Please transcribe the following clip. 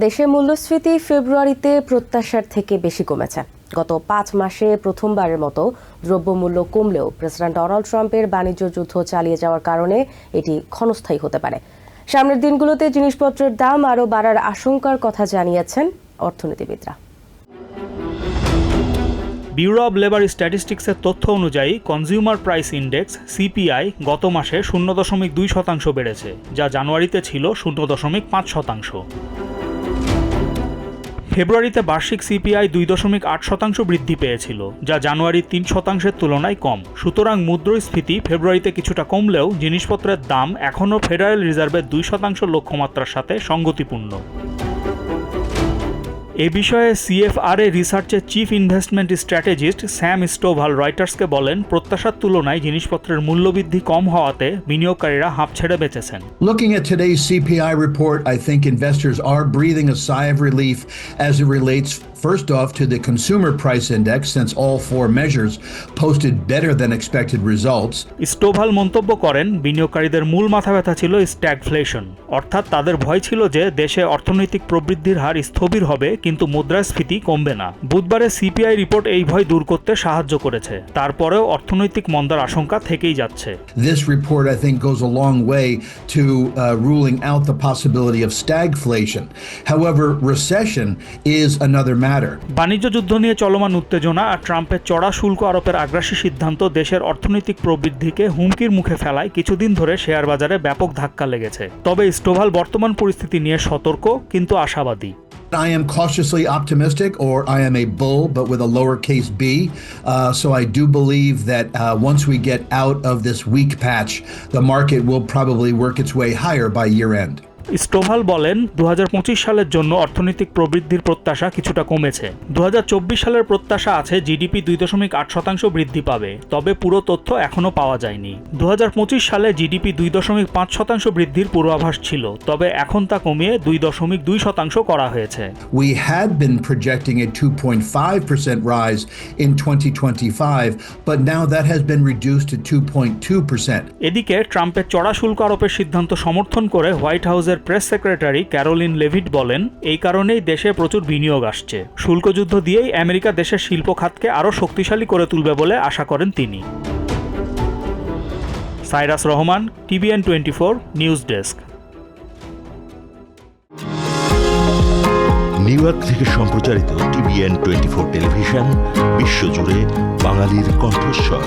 দেশে মূল্যস্ফীতি ফেব্রুয়ারিতে প্রত্যাশার থেকে বেশি কমেছে। গত পাঁচ মাসে প্রথমবারের মতো দ্রব্যমূল্য কমলেও প্রেসিডেন্ট ডোনাল্ড ট্রাম্পের বাণিজ্য যুদ্ধ চালিয়ে যাওয়ার কারণে এটি ক্ষণস্থায়ী হতে পারে। সামনের দিনগুলোতে জিনিসপত্রের দাম আরও বাড়ার আশঙ্কার কথা জানিয়েছেন অর্থনীতিবিদরা। ব্যুরো অব লেবার স্ট্যাটিস্টিক্সের তথ্য অনুযায়ী কনজিউমার প্রাইস ইন্ডেক্স, সিপিআই, গত মাসে শূন্য দশমিক দুই শতাংশ বেড়েছে, যা জানুয়ারিতে ছিল শূন্য দশমিক পাঁচ শতাংশ। ফেব্রুয়ারিতে বার্ষিক সিপিআই দুই দশমিক আট শতাংশ বৃদ্ধি পেয়েছিল, যা জানুয়ারির তিন শতাংশের তুলনায় কম। সুতরাং মুদ্রস্ফীতি ফেব্রুয়ারিতে কিছুটা কমলেও জিনিসপত্রের দাম এখনও ফেডারেল রিজার্ভের দুই শতাংশ লক্ষ্যমাত্রার সাথে সঙ্গতিপূর্ণ। এ বিষয়ে সিএফআরএ রিসার্চের chief investment strategist Sam Stovall রয়টার্সকে বলেন প্রত্যাশার তুলনায় জিনিসপত্রের মূল্যবৃদ্ধি কম হওয়াতে বিনিয়োগকারীরা হাঁপ ছেড়ে বেঁচেছেন। Looking at today's CPI report, I think investors are breathing a sigh of relief as it relates, first off, to the consumer price index, since all four measures posted better than expected results. Stovall মন্তব্য করেন বিনিয়োগকারীদের মূল মাথা ব্যথা ছিল stagflation অর্থাৎ তাদের ভয় ছিল যে দেশে অর্থনৈতিক প্রবৃদ্ধির হার স্থবির হবে কিন্তু মুদ্রাস্ফীতি কমবে না বুধবারে সিপিআই রিপোর্ট এই ভয় দূর করতে সাহায্য করেছে তারপরেও অর্থনৈতিক মন্দার আশঙ্কা থেকেই যাচ্ছে This report, I think, goes a long way to uh, ruling out the possibility of stagflation. However, recession is another matter. বাণিজ্য যুদ্ধ নিয়ে চলমান উত্তেজনা আর ট্রাম্পের চড়া শুল্ক আরোপের আগ্রাসী সিদ্ধান্ত দেশের অর্থনৈতিক প্রবৃদ্ধিকে হুমকির মুখে ফেলায় কিছুদিন ধরে শেয়ার বাজারে ব্যাপক ধাক্কা লেগেছে তবে স্টোভাল বর্তমান পরিস্থিতি নিয়ে সতর্ক কিন্তু আশাবাদী I am cautiously optimistic, or I am a bull, but with a lowercase b. Uh, so I do believe that uh, once we get out of this weak patch, the market will probably work its way higher by year end. স্টোভাল বলেন দু হাজার পঁচিশ সালের জন্য অর্থনৈতিক প্রবৃদ্ধির প্রত্যাশা কিছুটা কমেছে। দু হাজার চব্বিশ সালের প্রত্যাশা আছে জিডিপি দুই দশমিক আট শতাংশ বৃদ্ধি পাবে তবে পুরো তথ্য এখনও পাওয়া যায়নি। দু সালে জিডিপি দুই দশমিক পাঁচ শতাংশ বৃদ্ধির পূর্বাভাস ছিল তবে এখন তা কমিয়ে দুই দশমিক দুই শতাংশ করা হয়েছে। We had been projecting a 2.5% rise in 2025, but now that has been reduced to 2.2%. এদিকে ট্রাম্পের চড়া শুল্ক আরোপের সিদ্ধান্ত সমর্থন করে হোয়াইট হাউসের প্রেস সেক্রেটারি ক্যারোলিন লেভিট বলেন, এই কারণেই দেশে প্রচুর বিনিয়োগ আসছে। শুল্কযুদ্ধ দিয়েই আমেরিকা দেশের শিল্প খাতকে আরও শক্তিশালী করে তুলবে বলে আশা করেন তিনি। Cyrus Rahman, TVN twenty four, news desk. New York থেকে সম্প্রচারিত টিভিএন টোয়েন্টি ফোর টেলিভিশন, বিশ্বজুড়ে বাঙালির কণ্ঠস্বর।